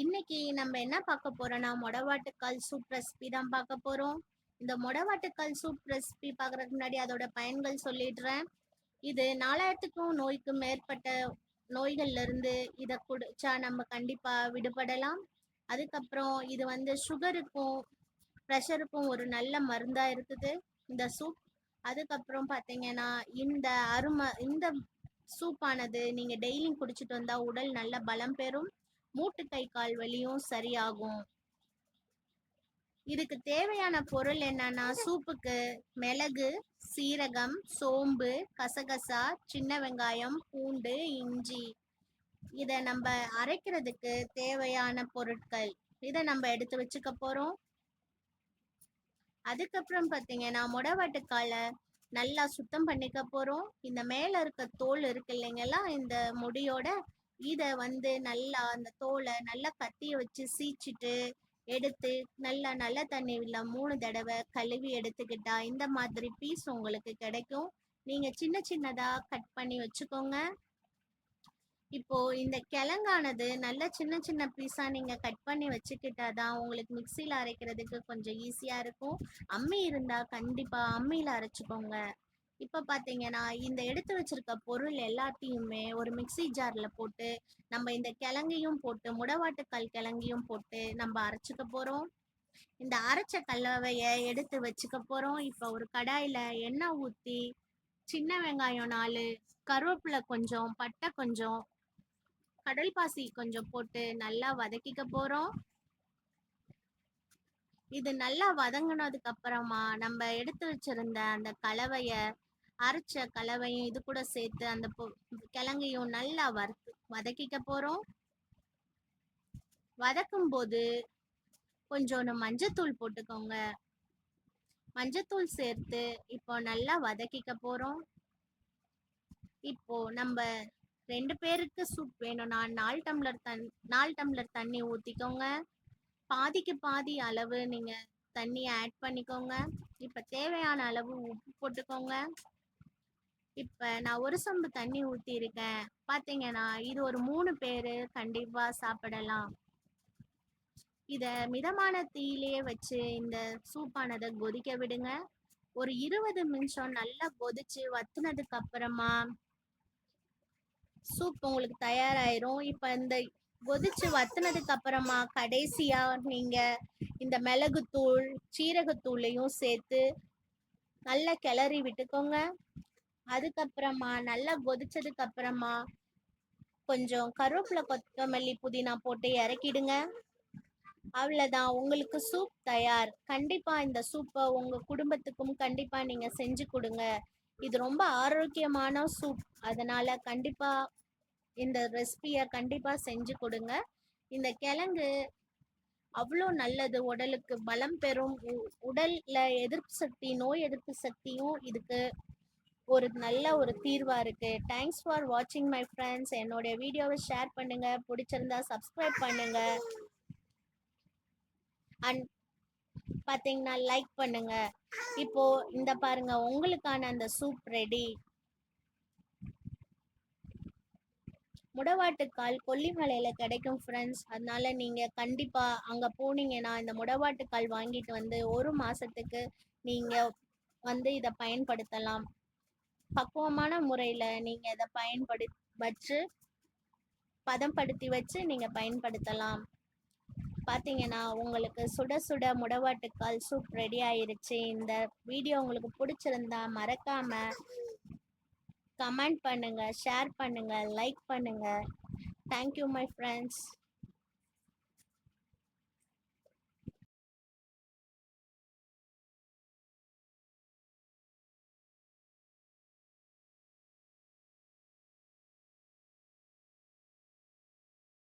இன்னைக்கு நம்ம என்ன பார்க்க போறோம்னா மொடவாட்டுக்கால் சூப் ரெசிபி தான் பார்க்க போறோம். இந்த மொடவாட்டுக்கால் சூப் ரெசிபி பார்க்கறதுக்கு முன்னாடி அதோட பயன்கள் சொல்லிடுறேன். இது நாலாயிரத்துக்கும் நோய்க்கும் மேற்பட்ட நோய்கள்ல இருந்து இதை குடிச்சா நம்ம கண்டிப்பா விடுபடலாம். அதுக்கப்புறம் இது வந்து சுகருக்கும் ப்ரெஷருக்கும் ஒரு நல்ல மருந்தா இருக்குது. இந்த சூப் அதுக்கப்புறம் பார்த்தீங்கன்னா இந்த அருமை இந்த சூப்பானது நீங்க டெய்லியும் குடிச்சிட்டு வந்தா உடல் நல்ல பலம் பெறும். மூட்டு கை கால் வலியும் சரியாகும். இதுக்கு தேவையான பொருள் என்னன்னா சூப்புக்கு மிளகு சீரகம் சோம்பு கசகசா சின்ன வெங்காயம் பூண்டு இஞ்சி. இதை நம்ம அரைக்கிறதுக்கு தேவையான பொருட்கள். இதை நம்ம எடுத்து வச்சுக்க போறோம். அதுக்கப்புறம் பார்த்தீங்கன்னா முடவாட்டுக்கால நல்லா சுத்தம் பண்ணிக்க போறோம். இந்த மேல இருக்க தோல் இருக்கு இல்லைங்களா இந்த முடியோட இத வந்து நல்லா அந்த தோலை நல்லா கத்திய வச்சு சீச்சிட்டு எடுத்து நல்லா நல்ல தண்ணியில மூணு தடவை கழுவி எடுத்துக்கிட்டா இந்த மாதிரி பீஸ் உங்களுக்கு கிடைக்கும். நீங்க சின்ன சின்னதா கட் பண்ணி வச்சுக்கோங்க. இப்போ இந்த கிழங்கானது நல்ல சின்ன சின்ன பீஸா நீங்க கட் பண்ணி வச்சுக்கிட்டா தான் உங்களுக்கு மிக்சியில அரைக்கிறதுக்கு கொஞ்சம் ஈஸியா இருக்கும். அம்மி இருந்தா கண்டிப்பா அம்மியில அரைச்சுக்கோங்க. இப்ப பாத்தீங்கன்னா இந்த எடுத்து வச்சிருக்க பொருள் எல்லாத்தையுமே ஒரு மிக்ஸி ஜார்ல போட்டு நம்ம இந்த கிழங்கையும் போட்டு முடவாட்டுக்கல் கிழங்கையும் போட்டு நம்ம அரைச்சுக்க போறோம். இந்த அரைச்ச கலவையை எடுத்து வச்சுக்க போறோம். இப்ப ஒரு கடாயில எண்ணெய் ஊத்தி சின்ன வெங்காயம் நாலு கருவேப்பிலை கொஞ்சம் பட்டை கொஞ்சம் கடல் பாசி கொஞ்சம் போட்டு நல்லா வதக்கிக்க போறோம். இது நல்லா வதங்கினதுக்கு அப்புறமா நம்ம எடுத்து வச்சிருந்த அந்த கலவைய அரைச்ச கலவையும் இது கூட சேர்த்து அந்த பொ- கிழங்கையும் நல்லா வறுத்து வதக்கிக்க போறோம். வதக்கும் போது கொஞ்சோண்டு மஞ்சத்தூள் போட்டுக்கோங்க. மஞ்சத்தூள் சேர்த்து இப்போ நல்லா வதக்கிக்க போறோம். இப்போ நம்ம ரெண்டு பேருக்கு சூப் வேணும்னா நாலு டம்ளர் தண் நாலு டம்ளர் தண்ணி ஊத்திக்கோங்க. பாதிக்கு பாதி அளவு நீங்க தண்ணி ஆட் பண்ணிக்கோங்க. இப்ப தேவையான அளவு உப்பு போட்டுக்கோங்க. இப்ப நான் ஒரு சொம்பு தண்ணி ஊத்தி இருக்கேன் பாத்தீங்கன்னா இது ஒரு மூணு பேரு கண்டிப்பா சாப்பிடலாம். இத மிதமான தீயிலேயே வச்சு இந்த சூப்பானதை கொதிக்க விடுங்க. ஒரு இருபது நிமிஷம் நல்லா கொதிச்சு வத்துனதுக்கு அப்புறமா சூப் உங்களுக்கு தயாராயிரும். இப்ப இந்த கொதிச்சு வத்துனதுக்கு அப்புறமா கடைசியா நீங்க இந்த மிளகுத்தூள் சீரகத்தூளையும் சேர்த்து நல்லா கிளறி விட்டுக்கோங்க. அதுக்கப்புறமா நல்லா கொதிச்சதுக்கு அப்புறமா கொஞ்சம் கருவேப்பிலை கொத்தமல்லி புதினா போட்டு இறக்கிடுங்க. அவ்வளவுதான். உங்களுக்கு சூப் தயார். கண்டிப்பா இந்த சூப்பை உங்க குடும்பத்துக்கும் கண்டிப்பா நீங்க செஞ்சு கொடுங்க. இது ரொம்ப ஆரோக்கியமான சூப் அதனால கண்டிப்பா இந்த ரெசிபியை கண்டிப்பா செஞ்சு கொடுங்க. இந்த கிழங்கு அவ்வளோ நல்லது. உடலுக்கு பலம் பெறும். உ- உடல்ல எதிர்ப்பு சக்தி நோய் எதிர்ப்பு சக்தியும் இதுக்கு ஒரு நல்ல ஒரு தீர்வா இருக்கு. தேங்க்ஸ் ஃபார் வாட்சிங் மை ஃப்ரெண்ட்ஸ் என்னுடைய வீடியோவை ஷேர் பண்ணுங்க. பிடிச்சிருந்தா சப்ஸ்கிரைப் பண்ணுங்க. அண்ட் பாத்தீங்கன்னா லைக் பண்ணுங்க. இப்போ இந்த பாருங்க உங்களுக்கான அந்த சூப் ரெடி முடவாட்டுக்கால் கொல்லிமலையில கிடைக்கும் ஃப்ரெண்ட்ஸ் அதனால நீங்க கண்டிப்பா அங்க போனீங்கன்னா இந்த முடவாட்டுக்கால் வாங்கிட்டு வந்து ஒரு மாசத்துக்கு நீங்க வந்து இதை பயன்படுத்தலாம். பக்குவமான முறையில நீங்க இதை பயன்படு வச்சு பதம்படுத்தி வச்சு நீங்க பயன்படுத்தலாம். பார்த்தீங்கன்னா உங்களுக்கு சுட சுட முடவாட்டுக்கால் சூப் ரெடி ஆயிருச்சு. இந்த வீடியோ உங்களுக்கு பிடிச்சிருந்தா மறக்காம கமெண்ட் பண்ணுங்க ஷேர் பண்ணுங்க லைக் பண்ணுங்க. Thank you my friends